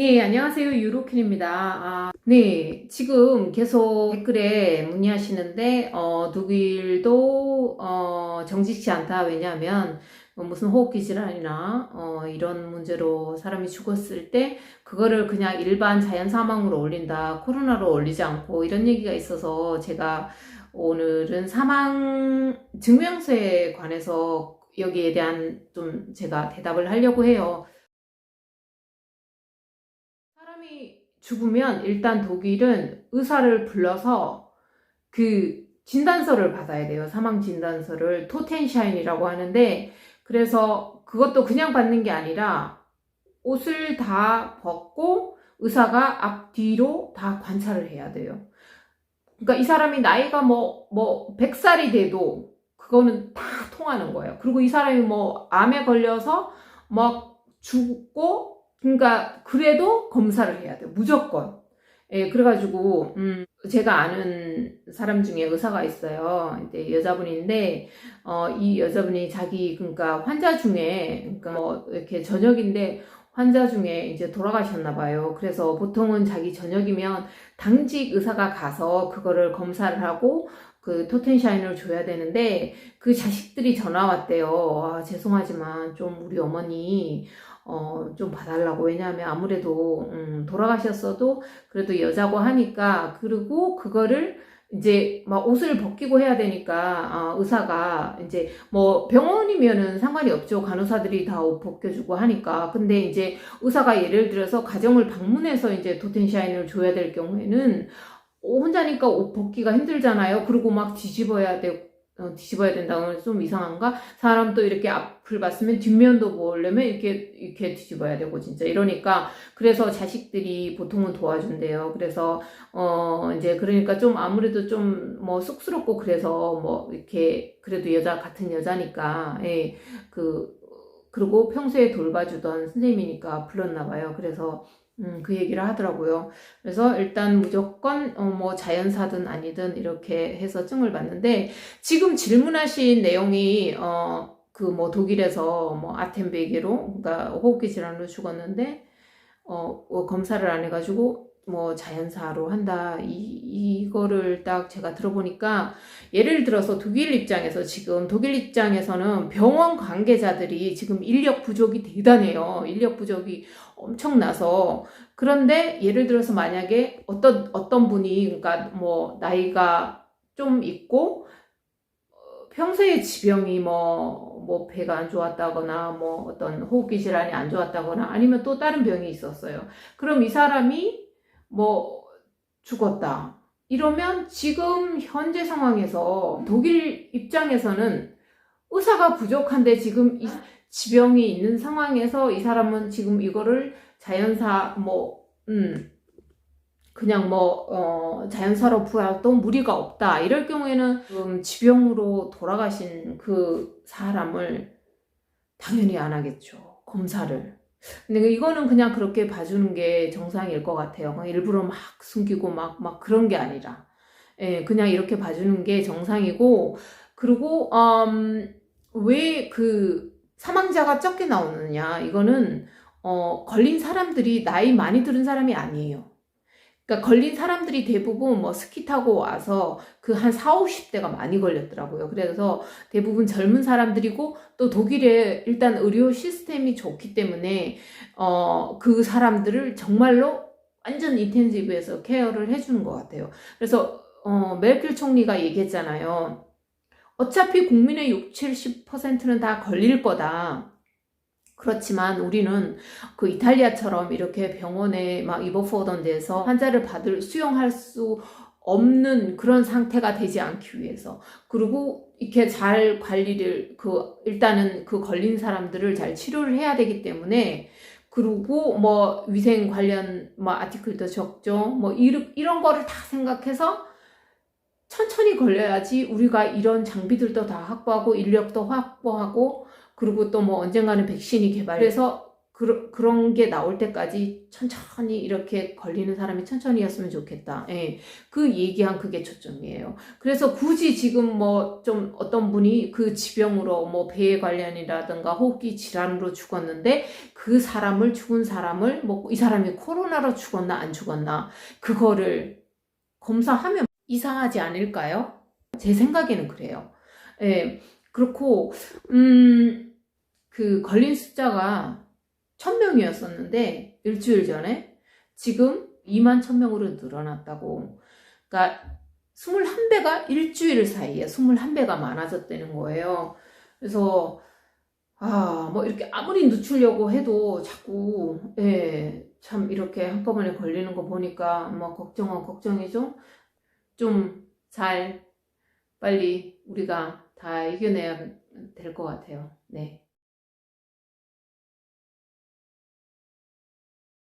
네, 안녕하세요. 유로킨입니다. 아, 네, 지금 계속 댓글에 문의하시는데, 어, 독일도, 어, 정직치 않다. 왜냐하면, 어, 무슨 호흡기 질환이나, 어, 이런 문제로 사람이 죽었을 때, 그거를 그냥 일반 자연 사망으로 올린다. 코로나로 올리지 않고, 이런 얘기가 있어서 제가 오늘은 사망 증명서에 관해서 여기에 대한 좀 제가 대답을 하려고 해요. 죽으면 일단 독일은 의사를 불러서 그 진단서를 받아야 돼요. 사망 진단서를 토텐샤인이라고 하는데 그래서 그것도 그냥 받는 게 아니라 옷을 다 벗고 의사가 앞뒤로 다 관찰을 해야 돼요. 그러니까 이 사람이 나이가 뭐, 뭐, 100살이 돼도 그거는 다 통하는 거예요. 그리고 이 사람이 뭐, 암에 걸려서 막 죽고 그러니까 그래도 검사를 해야 돼요. 무조건. 예, 그래가지고 음, 제가 아는 사람 중에 의사가 있어요. 이제 여자분인데 어, 이 여자분이 자기 그러니까 환자 중에 그러니까 뭐 이렇게 저녁인데 환자 중에 이제 돌아가셨나 봐요. 그래서 보통은 자기 저녁이면 당직 의사가 가서 그거를 검사를 하고 그 토텐샤인을 줘야 되는데 그 자식들이 전화 왔대요. 아, 죄송하지만 좀 우리 어머니 어, 좀 봐달라고. 왜냐하면 아무래도, 음, 돌아가셨어도 그래도 여자고 하니까, 그리고 그거를 이제 막 옷을 벗기고 해야 되니까, 아, 의사가 이제 뭐 병원이면은 상관이 없죠. 간호사들이 다 옷 벗겨주고 하니까. 근데 이제 의사가 예를 들어서 가정을 방문해서 이제 토텐샤인을 줘야 될 경우에는 혼자니까 옷 벗기가 힘들잖아요. 그리고 막 뒤집어야 되고, 어, 뒤집어야 된다는 건좀 이상한가? 사람 또 이렇게 앞을 봤으면 뒷면도 보려면 이렇게, 이렇게 뒤집어야 되고, 진짜. 이러니까, 그래서 자식들이 보통은 도와준대요. 그래서, 어, 이제, 그러니까 좀 아무래도 좀 뭐 쑥스럽고 그래서 뭐 이렇게, 그래도 여자, 같은 여자니까, 예, 그, 그리고 평소에 돌봐주던 선생님이니까 불렀나 봐요. 그래서, 음, 그 얘기를 하더라고요. 그래서 일단 무조건 어, 뭐 자연사든 아니든 이렇게 해서 증을 받는데 지금 질문하신 내용이 어, 그 뭐 독일에서 뭐 아템베게로 그러니까 호흡기 질환으로 죽었는데 어, 어, 검사를 안 해가지고 뭐 자연사로 한다. 이 이거를 딱 제가 들어보니까 예를 들어서 독일 입장에서 지금 독일 입장에서는 병원 관계자들이 지금 인력 부족이 대단해요. 인력 부족이 엄청나서. 그런데 예를 들어서 만약에 어떤 어떤 분이 그러니까 뭐 나이가 좀 있고 어, 평소에 지병이 뭐 뭐 배가 안 좋았다거나 뭐 어떤 호흡기 질환이 안 좋았다거나 아니면 또 다른 병이 있었어요. 그럼 이 사람이 뭐 죽었다. 이러면 지금 현재 상황에서 독일 입장에서는 의사가 부족한데 지금 이 지병이 있는 상황에서 이 사람은 지금 이거를 자연사 뭐 음, 그냥 뭐 어, 자연사로 부활도 무리가 없다. 이럴 경우에는 음, 지병으로 돌아가신 그 사람을 당연히 안 하겠죠. 검사를 근데 이거는 그냥 그렇게 봐주는 게 정상일 것 같아요. 일부러 막 숨기고 막 막 그런 게 아니라. 예, 그냥 이렇게 봐주는 게 정상이고 그리고 음, 왜 그 사망자가 적게 나오느냐. 이거는 어, 걸린 사람들이 나이 많이 들은 사람이 아니에요. 그러니까 걸린 사람들이 대부분 뭐 스키 타고 와서 그 한 4, 50대가 많이 걸렸더라고요. 그래서 대부분 젊은 사람들이고 또 독일에 일단 의료 시스템이 좋기 때문에 어, 그 사람들을 정말로 완전 인텐시브에서 케어를 해주는 것 같아요. 그래서 어, 메르켈 총리가 얘기했잖아요. 어차피 국민의 60, 70%는 다 걸릴 거다. 그렇지만 우리는 그 이탈리아처럼 이렇게 병원에 막 입원하던 데서 환자를 받을 수용할 수 없는 그런 상태가 되지 않기 위해서. 그리고 이렇게 잘 관리를 그 일단은 그 걸린 사람들을 잘 치료를 해야 되기 때문에 그리고 뭐 위생 관련 뭐 아티클도 적죠 뭐 이런 이런 거를 다 생각해서 천천히 걸려야지 우리가 이런 장비들도 다 확보하고 인력도 확보하고 그리고 또 뭐 언젠가는 백신이 개발해서 그, 그런 게 나올 때까지 천천히 이렇게 걸리는 사람이 천천히였으면 좋겠다. 예. 그 얘기한 그게 초점이에요. 그래서 굳이 지금 뭐 좀 어떤 분이 그 지병으로 뭐 폐에 관련이라든가 호흡기 질환으로 죽었는데 그 사람을 죽은 사람을 뭐 이 사람이 코로나로 죽었나 안 죽었나 그거를 검사하면 이상하지 않을까요? 제 생각에는 그래요. 예. 그렇고 음, 그 걸린 숫자가 1000명이었었는데 일주일 전에 지금 2만 1000명으로 늘어났다고. 그러니까 21배가 일주일 사이에 21배가 많아졌다는 거예요. 그래서 아, 뭐 이렇게 아무리 늦추려고 해도 자꾸 예, 참 이렇게 한꺼번에 걸리는 거 보니까 뭐 걱정은 걱정이죠. 좀 잘 빨리 우리가 다 이겨내야 될 것 같아요. 네.